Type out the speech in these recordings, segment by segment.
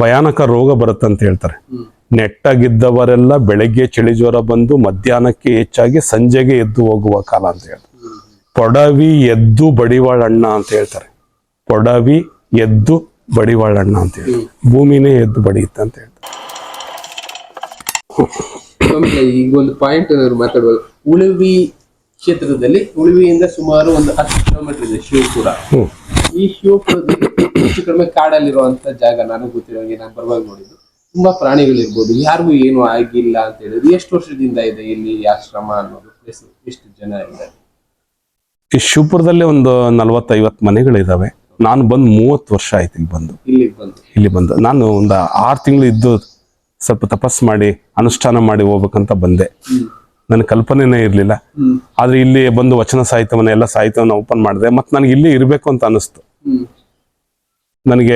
ಭಯಾನಕ ರೋಗ ಬರುತ್ತಂತ ಹೇಳ್ತಾರೆ. ನೆಟ್ಟಾಗಿದ್ದವರೆಲ್ಲ ಬೆಳಗ್ಗೆ ಚಳಿ ಜ್ವರ ಬಂದು ಮಧ್ಯಾಹ್ನಕ್ಕೆ ಹೆಚ್ಚಾಗಿ ಸಂಜೆಗೆ ಎದ್ದು ಹೋಗುವ ಕಾಲ ಅಂತ ಹೇಳ್ತಾರೆ. ಪೊಡವಿ ಎದ್ದು ಬಡಿವಾಳಣ್ಣ ಅಂತ ಹೇಳ್ತಾರೆ. ಪೊಡವಿ ಎದ್ದು ಬಡಿವಾಳಣ್ಣ ಅಂತ ಹೇಳ್ತಾರೆ. ಭೂಮಿನೇ ಎದ್ದು ಬಡಿಯುತ್ತೆ ಅಂತ ಹೇಳ್ತಾರೆ. ಈಗ ಒಂದು ಪಾಯಿಂಟ್ ಮಾತಾಡುವಾಗ ಉಳುವಿ ಕ್ಷೇತ್ರದಲ್ಲಿ ಉಳುವಿಯಿಂದ ಸುಮಾರು ಒಂದು ಹತ್ತು ಕಿಲೋಮೀಟರ್ ಇದೆ ಶಿವಪುರ. ಈ ಶಿವಪುರದಲ್ಲಿ ಹೆಚ್ಚು ಕಡಿಮೆ ಕಾಡಲ್ಲಿರುವಂತ ಜಾಗ ನನಗೆ ಗೊತ್ತಿರೋಂಗೆ ನಾನು ಬರುವಾಗ ನೋಡಿದ್ದು. ತುಂಬಾ ಪ್ರಾಣಿಗಳಿರ್ಬೋದು ಯಾರಿಗೂ ಏನು ಆಗಿಲ್ಲ ಅಂತ ಹೇಳಿದ್ರು ಎಷ್ಟು ವರ್ಷದಿಂದ ಇದೆ ಇಲ್ಲಿ ಆಶ್ರಮ ಅನ್ನೋದು ಪ್ಲೇಸ್ ಎಷ್ಟು ಜನ ಇದ್ದಾರೆ? ಈ ಶಿವಪುರದಲ್ಲಿ ಒಂದು ನಲವತ್ತೈವತ್ತು ಮನೆಗಳಿದಾವೆ. ನಾನು ಬಂದು ಮೂವತ್ತು ವರ್ಷ ಆಯ್ತು ಇಲ್ಲಿ ಬಂದು. ಇಲ್ಲಿಗೆ ಬಂದು. ಇಲ್ಲಿ ಬಂದು. ನಾನು ಒಂದು ಆರು ತಿಂಗಳು ಇದ್ದು ಸ್ವಲ್ಪ ತಪಸ್ ಮಾಡಿ ಅನುಷ್ಠಾನ ಮಾಡಿ ಹೋಗ್ಬೇಕಂತ ಬಂದೆ. ನನ್ನ ಕಲ್ಪನೆನೇ ಇರಲಿಲ್ಲ. ಆದ್ರೆ ಇಲ್ಲಿ ಬಂದು ವಚನ ಸಾಹಿತ್ಯವನ್ನ ಎಲ್ಲ ಸಾಹಿತ್ಯವನ್ನು ಓಪನ್ ಮಾಡಿದೆ. ಮತ್ತೆ ನನಗೆ ಇಲ್ಲಿ ಇರಬೇಕು ಅಂತ ಅನಿಸ್ತು. ನನಗೆ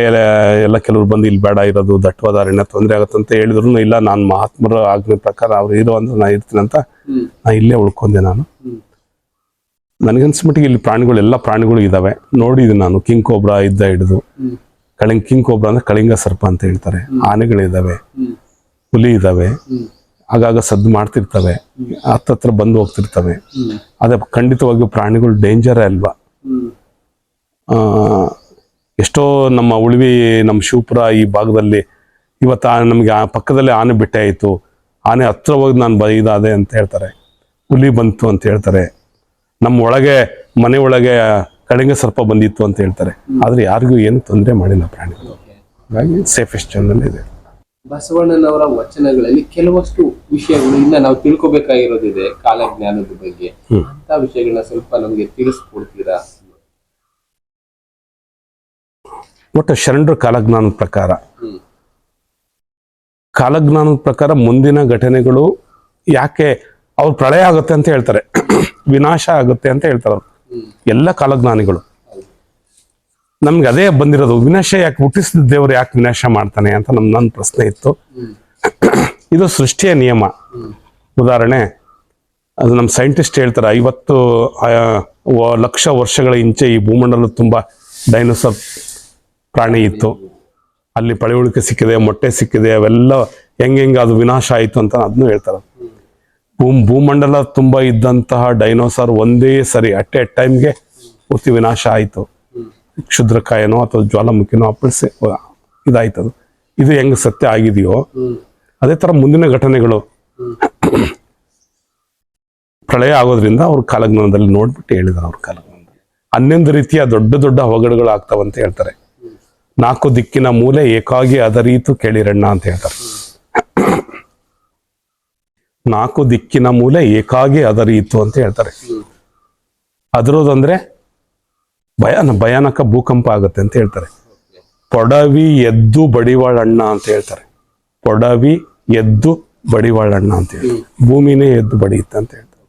ಎಲ್ಲ ಕೆಲವರು ಬಂದು ಇಲ್ಲಿ ಬೇಡ ಇರೋದು ದಟ್ಟವಾದ ಅರಣ್ಯ ತೊಂದರೆ ಆಗುತ್ತೆ ಅಂತ ಹೇಳಿದ್ರು ಇಲ್ಲ ನಾನು ಮಹಾತ್ಮರ ಆಜ್ಞೆ ಪ್ರಕಾರ ಅವ್ರು ಇರೋ ಅಂದ್ರೆ ನಾ ಇರ್ತೀನಿ ಅಂತ ನಾ ಇಲ್ಲೇ ಉಳ್ಕೊಂಡೆ ನಾನು. ಹ್ಮ್. ನನಗನ್ಸ್ಮಟ್ಟಿಗೆ ಇಲ್ಲಿ ಪ್ರಾಣಿಗಳು ಎಲ್ಲ ಪ್ರಾಣಿಗಳು ಇದಾವೆ. ನೋಡಿದ್ದೀನಿ ನಾನು ಕಿಂಗ್ ಕೋಬ್ರಾ ಇದ್ದ ಹಿಡಿದು. ಕಳಿಂಗ್ ಕಿಂಗ್ ಕೋಬ್ರಾ ಅಂದ್ರೆ ಕಳಿಂಗ ಸರ್ಪ ಅಂತ ಹೇಳ್ತಾರೆ. ಆನೆಗಳಿದಾವೆ. ಹುಲಿ ಇದಾವೆ. ಆಗಾಗ ಸದ್ದು ಮಾಡ್ತಿರ್ತವೆ. ಹತ್ತತ್ರ ಬಂದು ಹೋಗ್ತಿರ್ತವೆ. ಅದೇ ಖಂಡಿತವಾಗಿಯೂ ಪ್ರಾಣಿಗಳು ಡೇಂಜರೇ ಅಲ್ವಾ? ಆ, ಎಷ್ಟೋ ನಮ್ಮ ಉಳಿವಿ ನಮ್ಮ ಶಿವಪುರ ಈ ಭಾಗದಲ್ಲಿ ಇವತ್ತು ನಮಗೆ ಆ ಪಕ್ಕದಲ್ಲೇ ಆನೆ ಬಿಟ್ಟೆ ಆಯಿತು. ಆನೆ ಹತ್ರ ಹೋಗಿ ನಾನು ಬೈದಾದೆ ಅಂತ ಹೇಳ್ತಾರೆ. ಹುಲಿ ಬಂತು ಅಂತ ಹೇಳ್ತಾರೆ. ನಮ್ಮ ಒಳಗೆ ಮನೆ ಒಳಗೆ ಕಡೆಗೆ ಸರ್ಪ ಬಂದಿತ್ತು ಅಂತ ಹೇಳ್ತಾರೆ. ಆದ್ರೆ ಯಾರಿಗೂ ಏನು ತೊಂದರೆ ಮಾಡಿಲ್ಲ ಪ್ರಾಣಿಗಳು. ಹಾಗಾಗಿ ಸೇಫೆಸ್ಟ್ ಜನರಲ್ಲಿ ಇದೆ. ಬಸವಣ್ಣನವರ ವಚನಗಳಲ್ಲಿ ಕೆಲವಷ್ಟು ವಿಷಯಗಳು ಇನ್ನ ನಾವು ತಿಳ್ಕೊಬೇಕಾಗಿರೋದಿದೆ ಕಾಲಜ್ಞಾನದ ಬಗ್ಗೆ. ಅಂತ ವಿಷಯಗಳನ್ನ ಸ್ವಲ್ಪ ನಮಗೆ ತಿಳಿಸ್ಕೊಡ್ತೀರಾ? ಒಟ್ಟು ಶರಣರ ಕಾಲಜ್ಞಾನದ ಪ್ರಕಾರ. ಕಾಲಜ್ಞಾನದ ಪ್ರಕಾರ ಮುಂದಿನ ಘಟನೆಗಳು ಯಾಕೆ ಅವ್ರು ಪ್ರಳಯ ಆಗುತ್ತೆ ಅಂತ ಹೇಳ್ತಾರೆ. ವಿನಾಶ ಆಗುತ್ತೆ ಅಂತ ಹೇಳ್ತಾರೆ ಅವ್ರು. ಎಲ್ಲ ಕಾಲಜ್ಞಾನಿಗಳು. ನಮ್ಗೆ ಅದೇ ಬಂದಿರೋದು, ವಿನಾಶ ಯಾಕೆ, ಹುಟ್ಟಿಸಿದ ದೇವರು ಯಾಕೆ ವಿನಾಶ ಮಾಡ್ತಾನೆ ಅಂತ ನಮ್ ನನ್ನ ಪ್ರಶ್ನೆ ಇತ್ತು. ಇದು ಸೃಷ್ಟಿಯ ನಿಯಮ. ಉದಾಹರಣೆ, ಅದು ನಮ್ಮ ಸೈಂಟಿಸ್ಟ್ ಹೇಳ್ತಾರೆ, ಐವತ್ತು ಲಕ್ಷ ವರ್ಷಗಳ ಇಂಚೆ ಈ ಭೂಮಂಡಲ ತುಂಬಾ ಡೈನೋಸರ್ ಪ್ರಾಣಿ ಇತ್ತು. ಅಲ್ಲಿ ಪಳೆಯುಳಿಕೆ ಸಿಕ್ಕಿದೆ, ಮೊಟ್ಟೆ ಸಿಕ್ಕಿದೆ, ಅವೆಲ್ಲ ಹೆಂಗೆ ಹೆಂಗೆ ಅದು ವಿನಾಶ ಆಯಿತು ಅಂತ ಅದನ್ನು ಹೇಳ್ತಾರೆ. ಭೂ ಭೂಮಂಡಲ ತುಂಬ ಇದ್ದಂತಹ ಡೈನೋಸಾರ್ ಒಂದೇ ಸರಿ, ಅಟ್ ಎ ಟೈಮ್ಗೆ ಪೂರ್ತಿ ವಿನಾಶ ಆಯಿತು. ಕ್ಷುದ್ರಕಾಯನೋ ಅಥವಾ ಜ್ವಾಲಾಮುಖಿನೋ ಅಪ್ಪಳಿಸಿ ಅದು ಇದು ಹೆಂಗೆ ಸತ್ಯ ಆಗಿದೆಯೋ, ಅದೇ ಥರ ಮುಂದಿನ ಘಟನೆಗಳು. ಪ್ರಳಯ ಆಗೋದ್ರಿಂದ ಅವ್ರ ಕಾಲಜ್ಞಾನದಲ್ಲಿ ನೋಡ್ಬಿಟ್ಟು ಹೇಳಿದ್ರು ಅವ್ರ ಕಾಲಜ್ಞಾನದಲ್ಲಿ. ಹನ್ನೊಂದು ರೀತಿಯ ದೊಡ್ಡ ದೊಡ್ಡ ಅವಘಡಗಳು ಆಗ್ತಾವಂತ ಹೇಳ್ತಾರೆ. ನಾಲ್ಕು ದಿಕ್ಕಿನ ಮೂಲೆ ಏಕಾಗಿ ಅದರೀತು ಕೇಳಿರಣ್ಣ ಅಂತ ಹೇಳ್ತಾರೆ. ನಾಲ್ಕು ದಿಕ್ಕಿನ ಮೂಲೆ ಏಕಾಗಿ ಅದರೀತು ಅಂತ ಹೇಳ್ತಾರೆ. ಅದರದಂದ್ರೆ ಭಯಾನ, ಭಯಾನಕ ಭೂಕಂಪ ಆಗುತ್ತೆ ಅಂತ ಹೇಳ್ತಾರೆ. ಪೊಡವಿ ಎದ್ದು ಬಡಿವಾಳಣ್ಣ ಅಂತ ಹೇಳ್ತಾರೆ. ಪೊಡವಿ ಎದ್ದು ಬಡಿವಾಳಣ್ಣ ಅಂತ ಹೇಳ್ತಾರೆ. ಭೂಮಿನೇ ಎದ್ದು ಬಡಿಯುತ್ತೆ ಅಂತ ಹೇಳ್ತಾರೆ.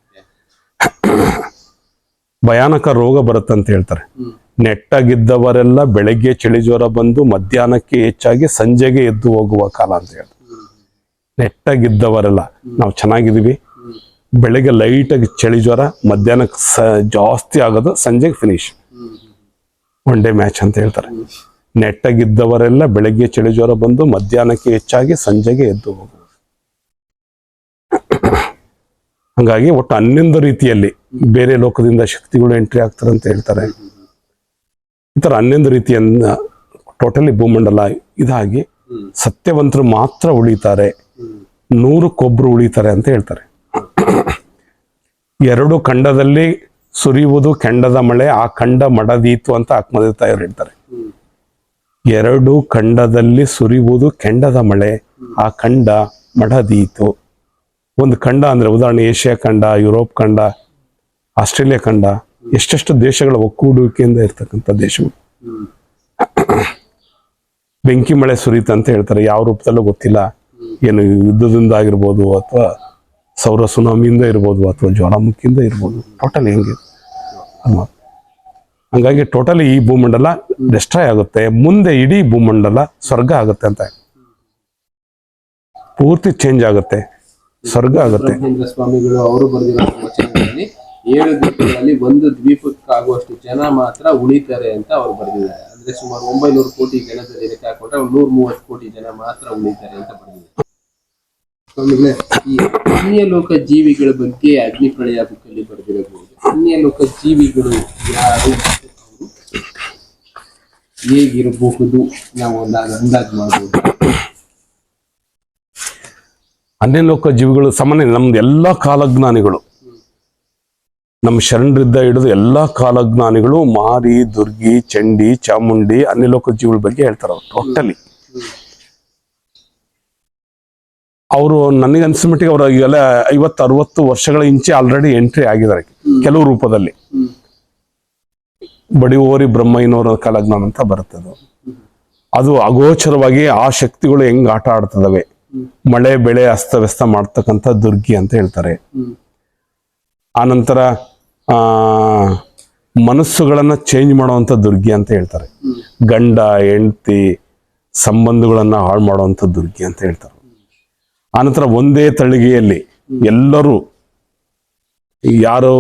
ಭಯಾನಕ ರೋಗ ಬರುತ್ತಂತ ಹೇಳ್ತಾರೆ. ನೆಟ್ಟಾಗಿದ್ದವರೆಲ್ಲ ಬೆಳಗ್ಗೆ ಚಳಿ ಜ್ವರ ಬಂದು ಮಧ್ಯಾಹ್ನಕ್ಕೆ ಹೆಚ್ಚಾಗಿ ಸಂಜೆಗೆ ಎದ್ದು ಹೋಗುವ ಕಾಲ ಅಂತ ಹೇಳಿ ನೆಟ್ಟಾಗಿದ್ದವರೆಲ್ಲ ನಾವು ಚೆನ್ನಾಗಿದ್ದೀವಿ. ಬೆಳಗ್ಗೆ ಲೈಟಾಗಿ ಚಳಿ ಜ್ವರ ಮಧ್ಯಾಹ್ನಕ್ಕೆ ಸ ಜಾಸ್ತಿ ಆಗೋದು ಸಂಜೆಗೆ ಫಿನಿಶ್ ಒನ್ ಡೇ ಮ್ಯಾಚ್ ಅಂತ ಹೇಳ್ತಾರೆ. ನೆಟ್ಟಾಗಿದ್ದವರೆಲ್ಲ ಬೆಳಗ್ಗೆ ಚಳಿ ಜ್ವರ ಬಂದು ಮಧ್ಯಾಹ್ನಕ್ಕೆ ಹೆಚ್ಚಾಗಿ ಸಂಜೆಗೆ ಎದ್ದು ಹೋಗುವ ಹಂಗಾಗಿ ಒಟ್ಟು ಹನ್ನೊಂದು ರೀತಿಯಲ್ಲಿ ಬೇರೆ ಲೋಕದಿಂದ ಶಕ್ತಿಗಳು ಎಂಟ್ರಿ ಆಗ್ತಾರೆ ಅಂತ ಹೇಳ್ತಾರೆ. ಈ ತರ ಹನ್ನೊಂದು ರೀತಿಯನ್ನ ಟೋಟಲಿ ಭೂಮಂಡಲ ಇದಾಗಿ ಸತ್ಯವಂತರು ಮಾತ್ರ ಉಳಿತಾರೆ. ನೂರು ಕೊಬ್ಬರು ಉಳಿತಾರೆ ಅಂತ ಹೇಳ್ತಾರೆ. ಎರಡು ಖಂಡದಲ್ಲಿ ಸುರಿಯುವುದು ಕೆಂಡದ ಮಳೆ ಆ ಖಂಡ ಮಡದೀತು ಅಂತ ಆತ್ಮದ ತಾಯಿಯವರು ಹೇಳ್ತಾರೆ. ಎರಡು ಖಂಡದಲ್ಲಿ ಸುರಿಯುವುದು ಕೆಂಡದ ಮಳೆ ಆ ಖಂಡ ಮಡದೀತು. ಒಂದು ಖಂಡ ಅಂದ್ರೆ ಉದಾಹರಣೆ ಏಷ್ಯಾ ಖಂಡ ಯುರೋಪ್ ಖಂಡ ಆಸ್ಟ್ರೇಲಿಯಾ ಖಂಡ ಎಷ್ಟೆಷ್ಟು ದೇಶಗಳ ಒಕ್ಕೂಡುವಿಕೆಯಿಂದ ಇರ್ತಕ್ಕಂಥ ದೇಶಗಳು. ಬೆಂಕಿ ಮಳೆ ಸುರಿತ ಅಂತ ಹೇಳ್ತಾರೆ. ಯಾವ ರೂಪದಲ್ಲೂ ಗೊತ್ತಿಲ್ಲ. ಏನು ಯುದ್ಧದಿಂದ ಆಗಿರ್ಬೋದು ಅಥವಾ ಸೌರ ಸುನಾಮಿಯಿಂದ ಇರ್ಬೋದು ಅಥವಾ ಜ್ವಾಲಾಮುಖಿಯಿಂದ ಇರ್ಬೋದು. ಟೋಟಲ್ ಹೆಂಗೆ? ಅಲ್ವಾ? ಹಂಗಾಗಿ ಟೋಟಲಿ ಈ ಭೂಮಂಡಲ ಡೆಸ್ಟ್ರಾಯ್ ಆಗುತ್ತೆ. ಮುಂದೆ ಇಡೀ ಭೂಮಂಡಲ ಸ್ವರ್ಗ ಆಗುತ್ತೆ ಅಂತ. ಪೂರ್ತಿ ಚೇಂಜ್ ಆಗುತ್ತೆ. ಸ್ವರ್ಗ ಆಗುತ್ತೆ. ಸ್ವಾಮಿಗಳು, ಅವರು ಏಳು ದ್ವೀಪಗಳಲ್ಲಿ ಒಂದು ದ್ವೀಪಕ್ಕಾಗುವಷ್ಟು ಜನ ಮಾತ್ರ ಉಳಿತಾರೆ ಅಂತ ಅವ್ರು ಬರೆದಿದ್ದಾರೆ. ಅಂದ್ರೆ ಸುಮಾರು ಒಂಬೈನೂರು ಕೋಟಿ ಜನದ ಲೆಕ್ಕ ಹಾಕೊಂಡ್ರೆ ನೂರ ಮೂವತ್ತು ಕೋಟಿ ಜನ ಮಾತ್ರ ಉಳಿತಾರೆ ಅಂತ ಬರೆದಿದ್ದಾರೆ. ಆಮೇಲೆ ಈ ಅನ್ಯಲೋಕ ಜೀವಿಗಳ ಬಗ್ಗೆ ಅಗ್ನಿ ಪ್ರಳಯ ಬುಕ್ಕಲ್ಲಿ ಬರೆದಿರಬಹುದು. ಅನ್ಯಲೋಕ ಜೀವಿಗಳು ಯಾರು ಹೇಗಿರಬಹುದು? ನಾವು ಒಂದು ಅಂದಾಜು ಮಾಡಬಹುದು ಅನ್ಯಲೋಕ ಜೀವಿಗಳು ಸಾಮಾನ್ಯ ನಮ್ದು ಎಲ್ಲ ಕಾಲಜ್ಞಾನಿಗಳು ನಮ್ಮ ಶರಣರಿದ್ದ ಹಿಡಿದು ಎಲ್ಲ ಕಾಲಜ್ಞಾನಿಗಳು ಮಾರಿ, ದುರ್ಗಿ, ಚಂಡಿ, ಚಾಮುಂಡಿ ಅನ್ಯಲೋಕ ಜೀವಿಗಳ ಬಗ್ಗೆ ಹೇಳ್ತಾರೆ ಅವ್ರು ಟೋಟಲಿ ಅವರು ನನಗೆ ಅನ್ಸಿದ ಮಟ್ಟಿಗೆ ಅವರು ಈಗೆಲ್ಲ ಐವತ್ತು, ಅರವತ್ತು ವರ್ಷಗಳ ಇಂಚೆ ಆಲ್ರೆಡಿ ಎಂಟ್ರಿ ಆಗಿದ್ದಾರೆ ಕೆಲವು ರೂಪದಲ್ಲಿ. ಬಡಿ ಬಡಿಯೋರಿ ಬ್ರಹ್ಮಯ್ಯನವರ ಕಾಲಜ್ಞಾನ ಅಂತ ಬರುತ್ತೆ ಅದು. ಅದು ಅಗೋಚರವಾಗಿ ಆ ಶಕ್ತಿಗಳು ಹೆಂಗ್ ಆಟ ಆಡ್ತದವೆ? ಮಳೆ, ಬೆಳೆ ಅಸ್ತವ್ಯಸ್ತ ಮಾಡ್ತಕ್ಕಂಥ ದುರ್ಗಿ ಅಂತ ಹೇಳ್ತಾರೆ. ಆ ಆನಂತರ ಆ ಮನಸ್ಸುಗಳನ್ನ ಚೇಂಜ್ ಮಾಡುವಂಥ ದುರ್ಗಿ ಅಂತ ಹೇಳ್ತಾರೆ. ಗಂಡ, ಹೆಂಡತಿ ಸಂಬಂಧಗಳನ್ನು ಹಾಳು ಮಾಡುವಂತ ದುರ್ಗಿ ಅಂತ ಹೇಳ್ತಾರೆ. ಆನಂತರ ಒಂದೇ ತಳಿಗೆಯಲ್ಲಿ ಎಲ್ಲರೂ ಯಾರು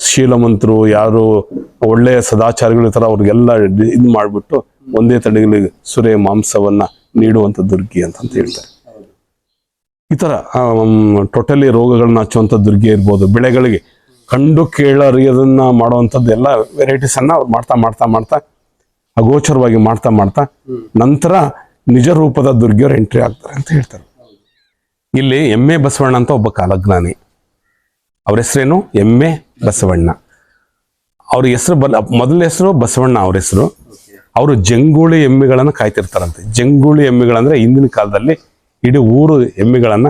ಶೀಲಮಂತರು, ಯಾರು ಒಳ್ಳೆಯ ಸದಾಚಾರಗಳು ಇರ್ತಾರ, ಅವ್ರಿಗೆಲ್ಲ ಇದು ಮಾಡಿಬಿಟ್ಟು ಒಂದೇ ತಳಿಗೆಯಲ್ಲಿ ಸುರೆ ಮಾಂಸವನ್ನ ನೀಡುವಂತ ದುರ್ಗಿ ಅಂತ ಹೇಳ್ತಾರೆ. ಈ ಥರ ಟೋಟಲಿ ರೋಗಗಳನ್ನ ಹಚ್ಚುವಂಥ ದುರ್ಗೆ ಇರ್ಬೋದು. ಬೆಳೆಗಳಿಗೆ ಕಂಡು ಕೇಳರಿಯದನ್ನ ಮಾಡುವಂಥದ್ದು ಎಲ್ಲ ವೆರೈಟೀಸ್ ಅನ್ನ ಅವ್ರು ಮಾಡ್ತಾ ಮಾಡ್ತಾ ಮಾಡ್ತಾ ಅಗೋಚರವಾಗಿ ಮಾಡ್ತಾ ಮಾಡ್ತಾ ನಂತರ ನಿಜ ರೂಪದ ದುರ್ಗಿಯವರು ಎಂಟ್ರಿ ಆಗ್ತಾರೆ ಅಂತ ಹೇಳ್ತಾರೆ. ಇಲ್ಲಿ ಎಮ್ಮೆ ಬಸವಣ್ಣ ಅಂತ ಒಬ್ಬ ಕಾಲಜ್ಞಾನಿ. ಅವ್ರ ಹೆಸರೇನು? ಎಮ್ಮೆ ಬಸವಣ್ಣ. ಅವ್ರ ಹೆಸರು ಬಲ, ಮೊದಲ ಹೆಸರು ಬಸವಣ್ಣ ಅವ್ರ ಹೆಸರು. ಅವರು ಜಂಗೂಳಿ ಎಮ್ಮೆಗಳನ್ನು ಕಾಯ್ತಿರ್ತಾರಂತೆ. ಜಂಗೂಳಿ ಎಮ್ಮೆಗಳಂದ್ರೆ ಹಿಂದಿನ ಕಾಲದಲ್ಲಿ ಇಡೀ ಊರು ಎಮ್ಮೆಗಳನ್ನ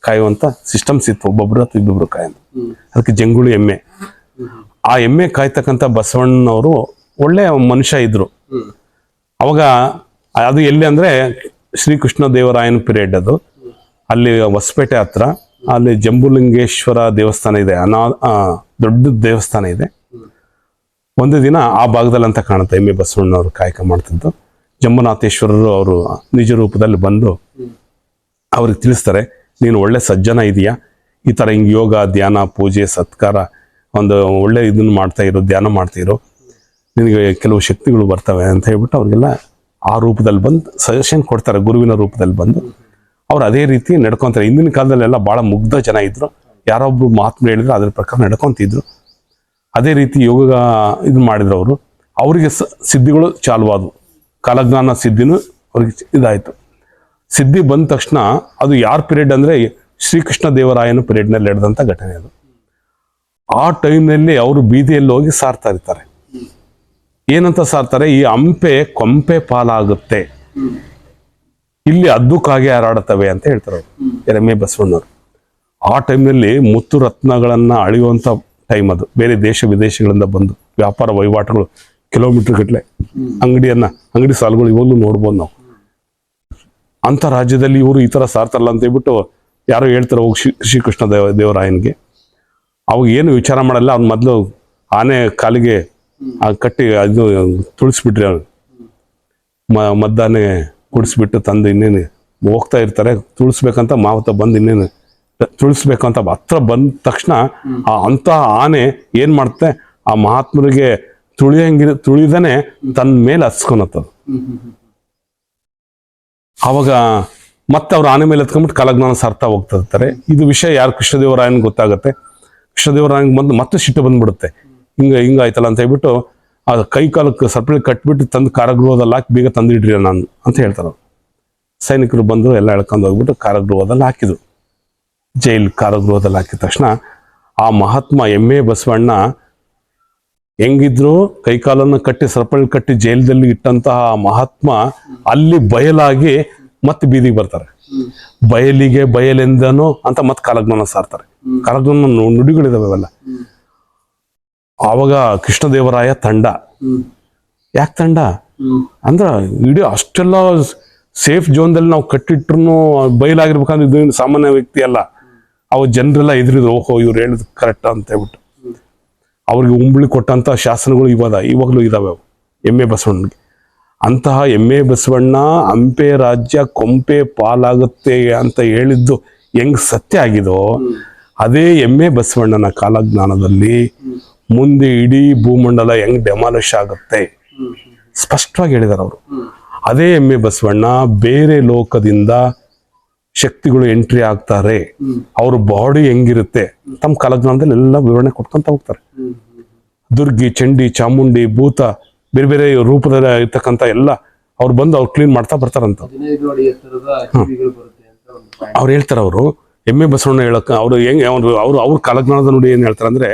ಕಾಯುವಂತ ಸಿಸ್ಟಮ್ಸ್ ಇತ್ತು ಒಬ್ಬೊಬ್ರು ಅಥವಾ ಇಬ್ಬೊಬ್ರು ಕಾಯೋದು. ಅದಕ್ಕೆ ಜಂಗುಳಿ ಎಮ್ಮೆ. ಆ ಎಮ್ಮೆ ಕಾಯ್ತಕ್ಕಂಥ ಬಸವಣ್ಣನವರು ಒಳ್ಳೆ ಮನುಷ್ಯ ಇದ್ರು. ಅವಾಗ ಅದು ಎಲ್ಲಿ ಅಂದ್ರೆ ಶ್ರೀಕೃಷ್ಣ ದೇವರಾಯನ ಪಿರಿಯಡ್ ಅದು. ಅಲ್ಲಿ ಹೊಸಪೇಟೆ ಹತ್ರ ಅಲ್ಲಿ ಜಂಬುಲಿಂಗೇಶ್ವರ ದೇವಸ್ಥಾನ ಇದೆ ಅನಾ ದೊಡ್ಡ ದೇವಸ್ಥಾನ ಇದೆ. ಒಂದು ದಿನ ಆ ಭಾಗದಲ್ಲಿ ಅಂತ ಕಾಣುತ್ತೆ ಎಮ್ಮೆ ಬಸವಣ್ಣವರು ಕಾಯಕ ಮಾಡ್ತಿದ್ದು. ಜಂಬುನಾಥೇಶ್ವರರು ಅವರು ನಿಜ ರೂಪದಲ್ಲಿ ಬಂದು. ಅವ್ರಿಗೆ ತಿಳಿಸ್ತಾರೆ ನೀನು ಒಳ್ಳೆ ಸಜ್ಜನ ಇದೆಯಾ? ಈ ಥರ ಹಿಂಗೆ ಯೋಗ, ಧ್ಯಾನ, ಪೂಜೆ, ಸತ್ಕಾರ ಒಂದು ಒಳ್ಳೆ ಇದನ್ನು ಮಾಡ್ತಾ ಇರೋ, ಧ್ಯಾನ ಮಾಡ್ತಾ ಇರೋ ನಿನಗೆ ಕೆಲವು ಶಕ್ತಿಗಳು ಬರ್ತವೆ ಅಂತ ಹೇಳ್ಬಿಟ್ಟು ಅವ್ರಿಗೆಲ್ಲ ಆ ರೂಪದಲ್ಲಿ ಬಂದು ಸಜೆಷನ್ ಕೊಡ್ತಾರೆ, ಗುರುವಿನ ರೂಪದಲ್ಲಿ ಬಂದು. ಅವ್ರು ಅದೇ ರೀತಿ ನಡ್ಕೊತಾರೆ. ಹಿಂದಿನ ಕಾಲದಲ್ಲೆಲ್ಲ ಭಾಳ ಮುಗ್ಧ ಜನ ಇದ್ದರು ಯಾರೊಬ್ರು ಮಾತು ಹೇಳಿದ್ರು, ಅದ್ರ ಪ್ರಕಾರ ನಡ್ಕೊತಿದ್ರು. ಅದೇ ರೀತಿ ಯೋಗ ಇದು ಮಾಡಿದ್ರು ಅವರು. ಅವರಿಗೆ ಸಿದ್ಧಿಗಳು ಚಾಲುವಾದವು. ಕಾಲಜ್ಞಾನ ಸಿದ್ಧಿನೂ ಅವ್ರಿಗೆ ಇದಾಯಿತು. ಸಿದ್ಧಿ ಬಂದ ತಕ್ಷಣ ಅದು ಯಾರ ಪೀರಿಯಡ್ ಅಂದ್ರೆ ಶ್ರೀಕೃಷ್ಣ ದೇವರಾಯನ ಪೀರಿಯಡ್ನಲ್ಲಿ ನಡೆದಂಥ ಘಟನೆ ಅದು. ಆ ಟೈಮ್ನಲ್ಲಿ ಅವರು ಬೀದಿಯಲ್ಲಿ ಹೋಗಿ ಸಾರ್ತಾ ಇರ್ತಾರೆ. ಏನಂತ ಸಾರ್ತಾರೆ, ಈ ಹಂಪೆ ಕೊಂಪೆ ಪಾಲಾಗುತ್ತೆ. ಇಲ್ಲಿ ಅದ್ದುಕಾಗೆ ಹಾರಾಡುತ್ತವೆ ಅಂತ ಹೇಳ್ತಾರೆ ಅವರು, ಎರೆಮೆ ಬಸವಣ್ಣವರು. ಆ ಟೈಮ್ನಲ್ಲಿ ಮುತ್ತು ರತ್ನಗಳನ್ನು ಅಳೆಯುವಂಥ ಟೈಮ್ ಅದು. ಬೇರೆ ದೇಶ ವಿದೇಶಗಳಿಂದ ಬಂದು ವ್ಯಾಪಾರ ವಹಿವಾಟುಗಳು ಕಿಲೋಮೀಟರ್ ಗಟ್ಟಲೆ ಅಂಗಡಿಯನ್ನ, ಅಂಗಡಿ ಸಾಲುಗಳು ಇವಾಗಲೂ ನೋಡ್ಬೋದು ನಾವು. ಅಂತ ರಾಜ್ಯದಲ್ಲಿ ಇವರು ಈ ತರ ಸಾರ್ತಾರಲ್ಲ ಅಂತ ಹೇಳ್ಬಿಟ್ಟು ಯಾರೋ ಹೇಳ್ತಾರೆ, ಹೋಗಿ ಶ್ರೀ ಶ್ರೀಕೃಷ್ಣ ದೇವ, ದೇವರಾಯನಿಗೆ. ಅವಾಗ ಏನು ವಿಚಾರ ಮಾಡಲ್ಲ, ಅವ್ನ ಮೊದಲು ಆನೆ ಕಾಲಿಗೆ ಆ ಕಟ್ಟಿ ಅದು ತುಳಿಸ್ಬಿಟ್ರಿ ಅವನು ಮದ್ದಾನೆ ಕುಡಿಸ್ಬಿಟ್ಟು ತಂದು ಇನ್ನೇನು ಹೋಗ್ತಾ ಇರ್ತಾರೆ, ತುಳಿಸ್ಬೇಕಂತ ಮಾವತ ಬಂದು ಇನ್ನೇನು ತುಳಿಸ್ಬೇಕಂತ ಹತ್ರ ಬಂದ ತಕ್ಷಣ ಆ ಅಂತ ಆನೆ ಏನು ಮಾಡುತ್ತೆ ಆ ಮಹಾತ್ಮರಿಗೆ ತುಳಿಯಂಗಿರ ತುಳಿದನೆ ತನ್ನ ಮೇಲೆ ಹಸ್ಕೊನತ್ತದು. ಅವಾಗ ಮತ್ತೆ ಅವ್ರ ಆನೆ ಮೇಲೆ ಎತ್ಕೊಂಡ್ಬಿಟ್ಟು ಕಾಲಜ್ಞಾನ ಸಾರ್ತಾ ಹೋಗ್ತಿರ್ತಾರೆ. ಇದು ವಿಷಯ ಯಾರು ಕೃಷ್ಣದೇವರಾಯನ್ ಗೊತ್ತಾಗುತ್ತೆ. ಕೃಷ್ಣದೇವರಾಯನ್ ಬಂದು ಮತ್ತೆ ಸಿಟ್ಟು ಬಂದ್ಬಿಡುತ್ತೆ. ಹಿಂಗ ಹಿಂಗಾಯ್ತಲ್ಲ ಅಂತ ಹೇಳ್ಬಿಟ್ಟು ಆ ಕೈ ಕಾಲಕ್ಕೆ ಸರ್ಪಳಿ ಕಟ್ಬಿಟ್ಟು ತಂದು ಕಾರಾಗೃಹದಲ್ಲಿ ಹಾಕಿ ಬೇಗ ತಂದಿಡ್ರಿ ನಾನು ಅಂತ ಹೇಳ್ತಾರೆ ಸೈನಿಕರು ಬಂದು ಎಲ್ಲ ಎಳ್ಕೊಂಡು ಹೋಗ್ಬಿಟ್ಟು ಕಾರಾಗೃಹದಲ್ಲಿ ಹಾಕಿದ್ರು. ಜೈಲ್ ಕಾರಾಗೃಹದಲ್ಲಿ ಹಾಕಿದ ತಕ್ಷಣ ಆ ಮಹಾತ್ಮ ಎಮ್ಮೆ ಬಸವಣ್ಣ ಹೆಂಗಿದ್ರು ಕೈಕಾಲನ್ನು ಕಟ್ಟಿ ಸರಪಳಿ ಕಟ್ಟಿ ಜೈಲದಲ್ಲಿ ಇಟ್ಟಂತಹ ಮಹಾತ್ಮ ಅಲ್ಲಿ ಬಯಲಾಗಿ ಮತ್ತೆ ಬೀದಿಗೆ ಬರ್ತಾರೆ. ಬಯಲಿಗೆ ಬಯಲೆಂದನು ಅಂತ ಮತ್ತೆ ಕಾಲಜ್ಞಾನ ಸಾರ್ತಾರೆ. ಕಾಲಜ್ಞಾನ ನು- ನುಡಿಗಳಿದಾವೆ ಅವೆಲ್ಲ. ಹ್ಮ್ ಆವಾಗ ಕೃಷ್ಣದೇವರಾಯ ತಂಡ. ಯಾಕೆ ತಂಡ? ಅಂದ್ರ ಇಡೀ ಅಷ್ಟೆಲ್ಲ ಸೇಫ್ ಜೋನ್ದಲ್ಲಿ ನಾವು ಕಟ್ಟಿಟ್ರು ಬಯಲಾಗಿರ್ಬೇಕಂದ್ರೆ ಇದು ಸಾಮಾನ್ಯ ವ್ಯಕ್ತಿ ಅಲ್ಲ. ಅವ ಜನರೆಲ್ಲ ಎದುರಿದ್ರು ಓಹೋ ಇವ್ರು ಹೇಳಿದ್ ಕರೆಕ್ಟ್ ಅಂತ ಹೇಳ್ಬಿಟ್ಟು. ಅವ್ರಿಗೆ ಉಂಬಳಿ ಕೊಟ್ಟಂಥ ಶಾಸನಗಳು ಇವಾದ ಇವಾಗಲೂ ಇದಾವೆ ಅವು. ಎಮ್ಮೆ ಬಸವಣ್ಣಗೆ. ಅಂತಹ ಎಮ್ಮೆ ಬಸವಣ್ಣ ಹಂಪೆ ರಾಜ್ಯ ಕೊಂಪೆ ಪಾಲಾಗುತ್ತೆ ಅಂತ ಹೇಳಿದ್ದು ಹೆಂಗ್ ಸತ್ಯ ಆಗಿದೋ, ಅದೇ ಎಮ್ಮೆ ಬಸವಣ್ಣನ ಕಾಲಜ್ಞಾನದಲ್ಲಿ ಮುಂದೆ ಇಡೀ ಭೂಮಂಡಲ ಹೆಂಗ್ ಡೆಮಾಲಿಷ್ ಆಗುತ್ತೆ. ಸ್ಪಷ್ಟವಾಗಿ ಹೇಳಿದಾರೆ ಅವರು. ಅದೇ ಎಮ್ಮೆ ಬಸವಣ್ಣ ಬೇರೆ ಲೋಕದಿಂದ ಶಕ್ತಿಗಳು ಎಂಟ್ರಿ ಆಗ್ತಾರೆ. ಅವ್ರ ಬಾಡಿ ಹೆಂಗಿರುತ್ತೆ, ತಮ್ಮ ಕಾಲಜ್ಞಾನದಲ್ಲಿ ಎಲ್ಲ ವಿವರಣೆ ಕೊಟ್ಕೊಂತ ಹೋಗ್ತಾರೆ. ದುರ್ಗಿ, ಚಂಡಿ, ಚಾಮುಂಡಿ, ಭೂತ, ಬೇರೆ ಬೇರೆ ರೂಪದಲ್ಲಿ ಇರ್ತಕ್ಕಂಥ ಎಲ್ಲ ಅವ್ರು ಬಂದು ಅವ್ರು ಕ್ಲೀನ್ ಮಾಡ್ತಾ ಬರ್ತಾರಂತ. ಅವ್ರು ಹೇಳ್ತಾರೆ ಅವರು ಎಮ್ಮೆ ಬಸವಣ್ಣ ಹೇಳಕ್ಕೆ, ಅವ್ರು ಹೆಂಗ್, ಅವ್ರು ಅವ್ರು ಅವ್ರ ಕಾಲಜ್ಞಾನದ ನೋಡಿ ಏನ್ ಹೇಳ್ತಾರೆ ಅಂದ್ರೆ